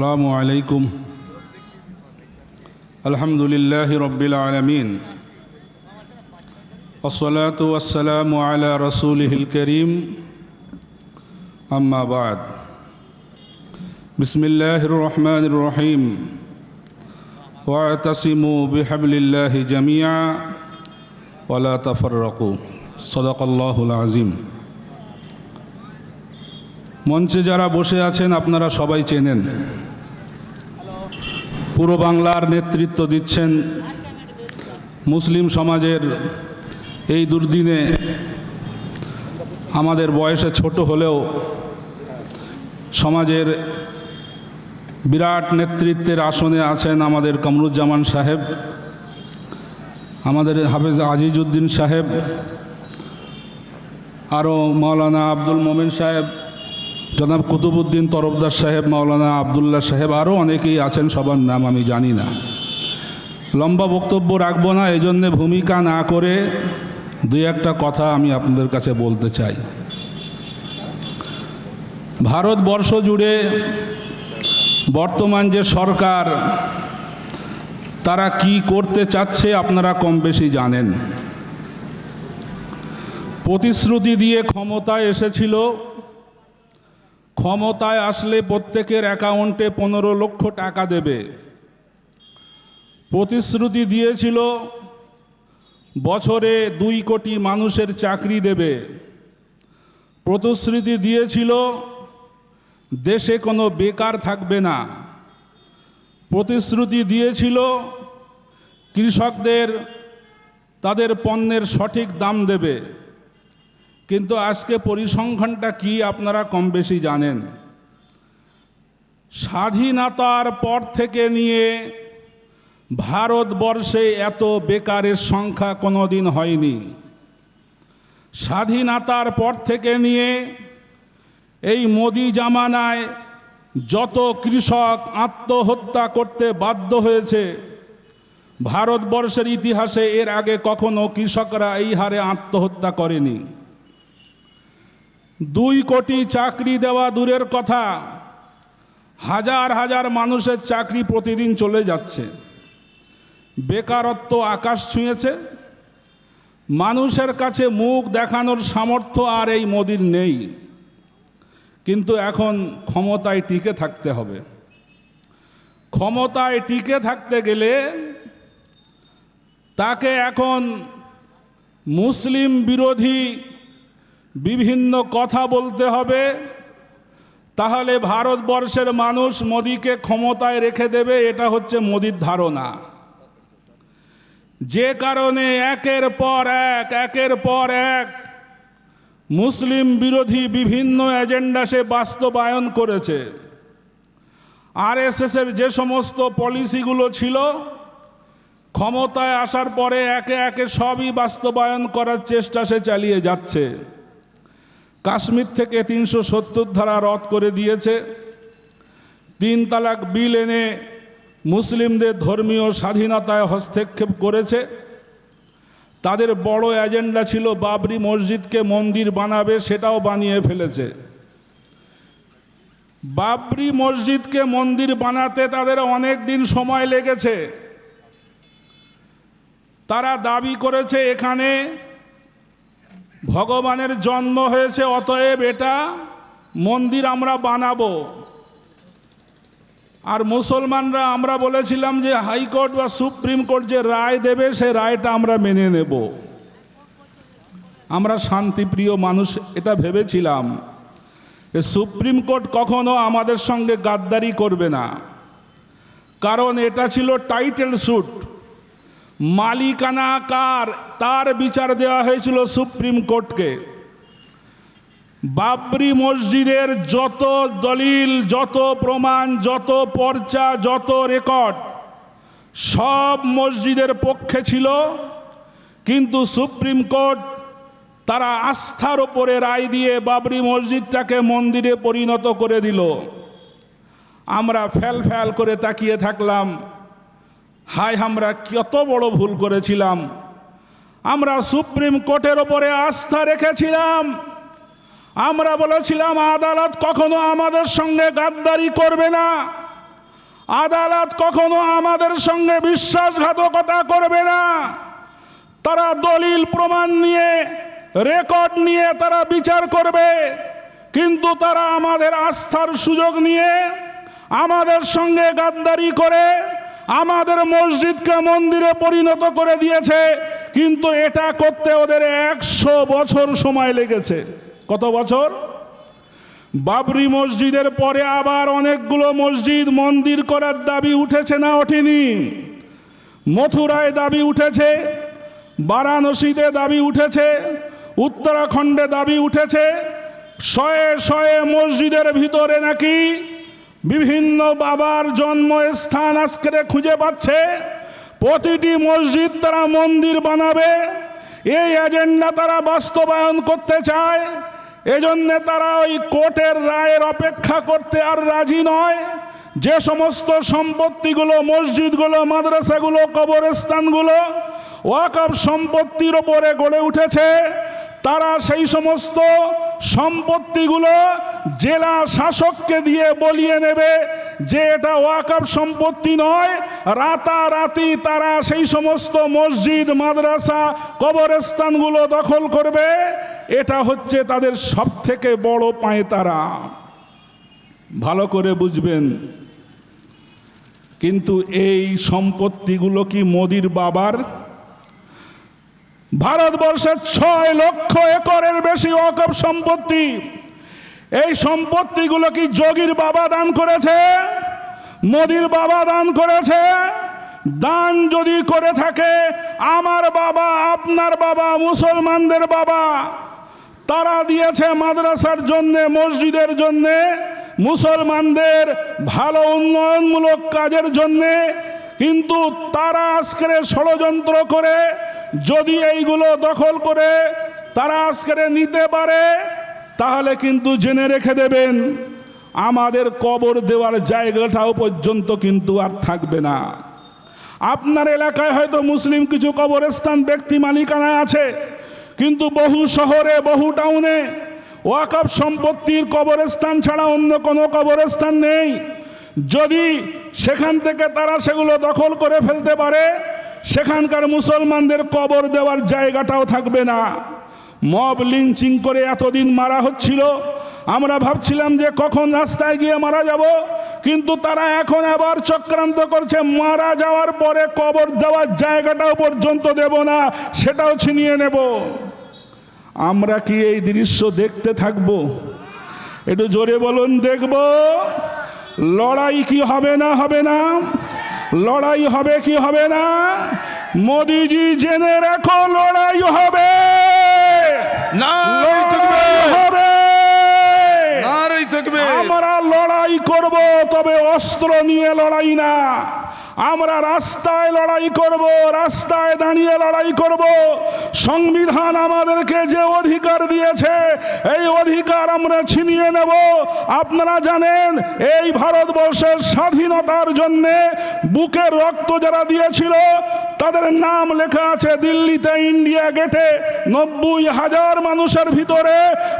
السلام عليكم الحمد لله رب العالمين والصلاة والسلام على رسوله الكريم أما بعد بسم الله الرحمن الرحيم واعتصموا بحبل الله جميعا ولا تفرقوا صدق الله العظيم মঞ্চে যারা বসে আছেন আপনারা সবাই চেনেন পুরো বাংলার নেতৃত্ব দিচ্ছেন মুসলিম সমাজের এই দুর্দিনে আমাদের বয়সে ছোট হলেও সমাজের বিরাট নেতৃত্বের আসনে আছেন আমাদের কামরুজ্জামান সাহেব, আমাদের হাফেজ আজিজউদ্দিন সাহেব, আরও মাওলানা আব্দুল মোমেন সাহেব জনাব কুতুবুদ্দিন তরফদার সাহেব, মাওলানা আবদুল্লাহ সাহেব, আরও অনেকেই আছেন, সবার নাম আমি জানি না। লম্বা বক্তব্য রাখব না এই জন্যে ভূমিকা না করে দুই একটা কথা আমি আপনাদের কাছে বলতে চাই। ভারতবর্ষ জুড়ে বর্তমান যে সরকার, তারা কি করতে চাচ্ছে আপনারা কম বেশি জানেন। প্রতিশ্রুতি দিয়ে ক্ষমতায় এসেছিল ক্ষমতায় আসলে প্রত্যেকের অ্যাকাউন্টে পনেরো লক্ষ টাকা দেবে। প্রতিশ্রুতি দিয়েছিল, বছরে দুই কোটি মানুষের চাকরি দেবে। প্রতিশ্রুতি দিয়েছিল, দেশে কোনো বেকার থাকবে না। প্রতিশ্রুতি দিয়েছিল, কৃষকদের তাদের পণ্যের সঠিক দাম দেবে। কিন্তু আজকে পরিসংখ্যানটা কি আপনারা কম বেশি জানেন? স্বাধীনতার পর থেকে নিয়ে ভারতবর্ষে এত বেকারের সংখ্যা কোনো দিন হয়নি। স্বাধীনতার পর থেকে নিয়ে এই মোদি জামানায় যত কৃষক আত্মহত্যা করতে বাধ্য হয়েছে, ভারতবর্ষের ইতিহাসে এর আগে কখনো কৃষকরা এই হারে আত্মহত্যা করেনি। দুই কোটি চাকরি দেওয়া দূরের কথা। হাজার হাজার মানুষের চাকরি প্রতিদিন চলে যাচ্ছে। বেকারত্ব আকাশ ছুঁয়েছে। মানুষের কাছে মুখ দেখানোর সামর্থ্য আর এই মোদির নেই। কিন্তু এখন ক্ষমতায় টিকে থাকতে হবে। ক্ষমতায় টিকে থাকতে গেলে তাকে এখন মুসলিম বিরোধী বিভিন্ন কথা বলতে হবে, তাহলে ভারতবর্ষের মানুষ মোদিকে ক্ষমতায় রেখে দেবে, এটা হচ্ছে মোদির ধারণা। যে কারণে একের পর এক, একের পর এক মুসলিম বিরোধী বিভিন্ন এজেন্ডা সে বাস্তবায়ন করেছে। আরএসএসের যে সমস্ত পলিসিগুলো ছিল, ক্ষমতায় আসার পরে একে একে সবই বাস্তবায়ন করার চেষ্টা সে চালিয়ে যাচ্ছে। কাশ্মীর থেকে তিনশো সত্তর ধারা রদ করে দিয়েছে। তিন তালাক বিল এনে মুসলিমদের ধর্মীয় স্বাধীনতায় হস্তক্ষেপ করেছে। তাদের বড় এজেন্ডা ছিল বাবরি মসজিদকে মন্দির বানাবে, সেটাও বানিয়ে ফেলেছে। বাবরি মসজিদকে মন্দির বানাতে তাদের অনেক দিন সময় লেগেছে। তারা দাবি করেছে, এখানে ভগবানের জন্ম হয়েছে, অতএব এটা মন্দির আমরা বানাবো। আর মুসলমানরা আমরা বলেছিলাম যে হাইকোর্ট বা সুপ্রিম কোর্ট যে রায় দেবে, সে রায়টা আমরা মেনে নেব। আমরা শান্তিপ্রিয় মানুষ, এটা ভেবেছিলাম। সুপ্রিম কোর্ট কখনো আমাদের সঙ্গে গাদ্দারি করবে না। কারণ এটা ছিল টাইটেল স্যুট। মালিকানা কার তার বিচার দেওয়া হয়েছিল সুপ্রিম কোর্টকে। বাবরি মসজিদের যত দলিল, যত প্রমাণ, যত পর্চা, যত রেকর্ড, সব মসজিদের পক্ষে ছিল। কিন্তু সুপ্রিম কোর্ট তারা আস্থার ওপরে রায় দিয়ে বাবরি মসজিদটাকে মন্দিরে পরিণত করে দিল। আমরা ফ্যাল ফ্যাল করে তাকিয়ে থাকলাম। হায়, আমরা কত বড় ভুল করেছিলাম। আমরা সুপ্রিম কোর্টের ওপরে আস্থা রেখেছিলাম। আমরা বলেছিলাম, আদালত কখনো আমাদের সঙ্গে গাদ্দারি করবে না। আদালত কখনো আমাদের সঙ্গে বিশ্বাসঘাতকতা করবে না। তারা দলিল প্রমাণ নিয়ে, রেকর্ড নিয়ে তারা বিচার করবে। কিন্তু তারা আমাদের আস্থার সুযোগ নিয়ে আমাদের সঙ্গে গাদ্দারি করে আমাদের মসজিদকে মন্দিরে পরিণত করে দিয়েছে, কিন্তু এটা করতে ওদের একশো বছর সময় লেগেছে। কত বছর? বাবরি মসজিদের পরে আবার অনেকগুলো মসজিদ মন্দির করার দাবি উঠেছে না ওঠেনি? মথুরায় দাবি উঠেছে, বারাণসীতে দাবি উঠেছে, উত্তরাখণ্ডে দাবি উঠেছে, শয়ে শয়ে মসজিদের ভিতরে নাকি বিভিন্ন বাবার জন্মস্থান আজকে খুঁজে পাচ্ছে। প্রতিটি মসজিদ তারা মন্দির বানাবে। এই এজেন্ডা তারা বাস্তবায়ন করতে চায়। এজন্যে তারা ওই কোর্টের রায়ের অপেক্ষা করতে আর রাজি নয়। যে সমস্ত সম্পত্তিগুলো, মসজিদগুলো, মাদ্রাসাগুলো, কবরস্থানগুলো ওয়াকফ সম্পত্তির ওপরে গড়ে উঠেছে তারা সেই সমস্ত সম্পত্তিগুলো জেলা শাসককে দিয়ে বলিয়ে নেবে যে এটা ওয়াকফ সম্পত্তি নয়। রাতারাতি তারা সেই সমস্ত মসজিদ, মাদ্রাসা, কবরস্থানগুলো দখল করবে। এটা হচ্ছে তাদের সব থেকে বড় পায় তারা। ভালো করে বুঝবেন। কিন্তু এই সম্পত্তিগুলো কি মোদির বাবার? ভারতবর্ষের ছয় লক্ষ একরের বেশি ওয়াকফ সম্পত্তি। এই সম্পত্তিগুলো কি যোগীর বাবা দান করেছে? মোদির বাবা দান করেছে? দান যদি করে থাকে, আমার বাবা, আপনার বাবা, মুসলমানদের বাবা, তারা দিয়েছে মাদ্রাসার জন্য, মসজিদের জন্য, মুসলমানদের ভালো উন্নয়নমূলক কাজের জন্যে, কিন্তু তারা আজকের ষড়যন্ত্র করে যদি এইগুলো দখল করে তারা আজকে নিতে পারে, তাহলে কিন্তু জেনে রেখে দেবেন, আমাদের কবর দেওয়ার জায়গাটাও পর্যন্ত কিন্তু আর থাকবে না। আপনার এলাকায় হয়তো মুসলিম কিছু কবরস্থান ব্যক্তি মালিকানা আছে, কিন্তু বহু শহরে, বহু টাউনে ওয়াকফ সম্পত্তির কবরস্থান ছাড়া অন্য কোনো কবরস্থান নেই। যদি সেখান থেকে তারা সেগুলো দখল করে ফেলতে পারে সেখানকার মুসলমানদের কবর দেওয়ার জায়গাটাও থাকবে না। মব লিঞ্চিং করে এতদিন মারা হচ্ছিল। আমরা ভাবছিলাম যে কখন রাস্তায় গিয়ে মারা যাব, কিন্তু তারা এখন আবার চক্রান্ত করছে। মারা যাওয়ার পরে কবর দেওয়ার জায়গাটাও পর্যন্ত দেব না, সেটাও ছিনিয়ে নেব। আমরা কি এই দৃশ্য দেখতে থাকব? একটু জোরে বলুন, দেখব। লড়াই কি হবে না হবে না? লড়াই হবে কি হবে না? মোদিজি জেনে রাখো লড়াই হবে। আমরা লড়াই করব তবে অস্ত্র নিয়ে লড়াই না। আমরা রাস্তায় লড়াই করব, রাস্তায় দাঁড়িয়ে লড়াই করব। সংবিধান আমাদেরকে যে অধিকার দিয়েছে, এই অধিকার আমরা ছিনিয়ে নেব। আপনারা জানেন, এই ভারতবর্ষের স্বাধীনতার জন্যে বুকের রক্ত যারা দিয়েছিল তাদের নাম লেখা আছে দিল্লিতে, ইন্ডিয়া গেটে। নব্বই হাজার মানুষের ভিতরে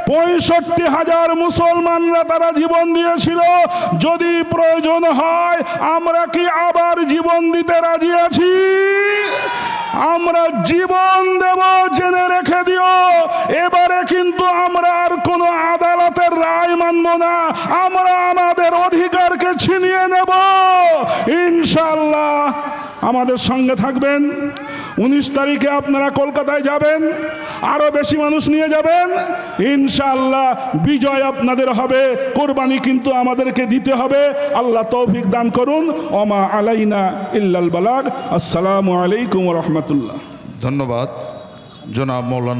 পঁয়ষট্টি হাজার মুসলমানরা তারা জীবন দিয়েছিল। যদি প্রয়োজন হয়, আমরা কি আবার জীবন দিতে রাজি আছি? আমরা জীবন দেব, জেনে রেখে দিও। এবারে কিন্তু আমরা আর কোনো আদালতের রায় মানব না। আমরা আমাদের অধিকারকে ছিনিয়ে নেব। ইনশাল্লাহ আমাদের সঙ্গে থাকবেন। উনিশ তারিখে আপনারা কলকাতায় যাবেন আরও বেশি মানুষ নিয়ে যাবেন। ইনশাআল্লাহ বিজয় আপনাদের হবে, কোরবানি কিন্তু আমাদেরকে দিতে হবে। আল্লাহ তৌফিক দান করুন। ওমা আলাইনা ইল্লাল বালাগ। আসসালামু আলাইকুম রহমতুল্লাহ। ধন্যবাদ। জনাব মৌলানা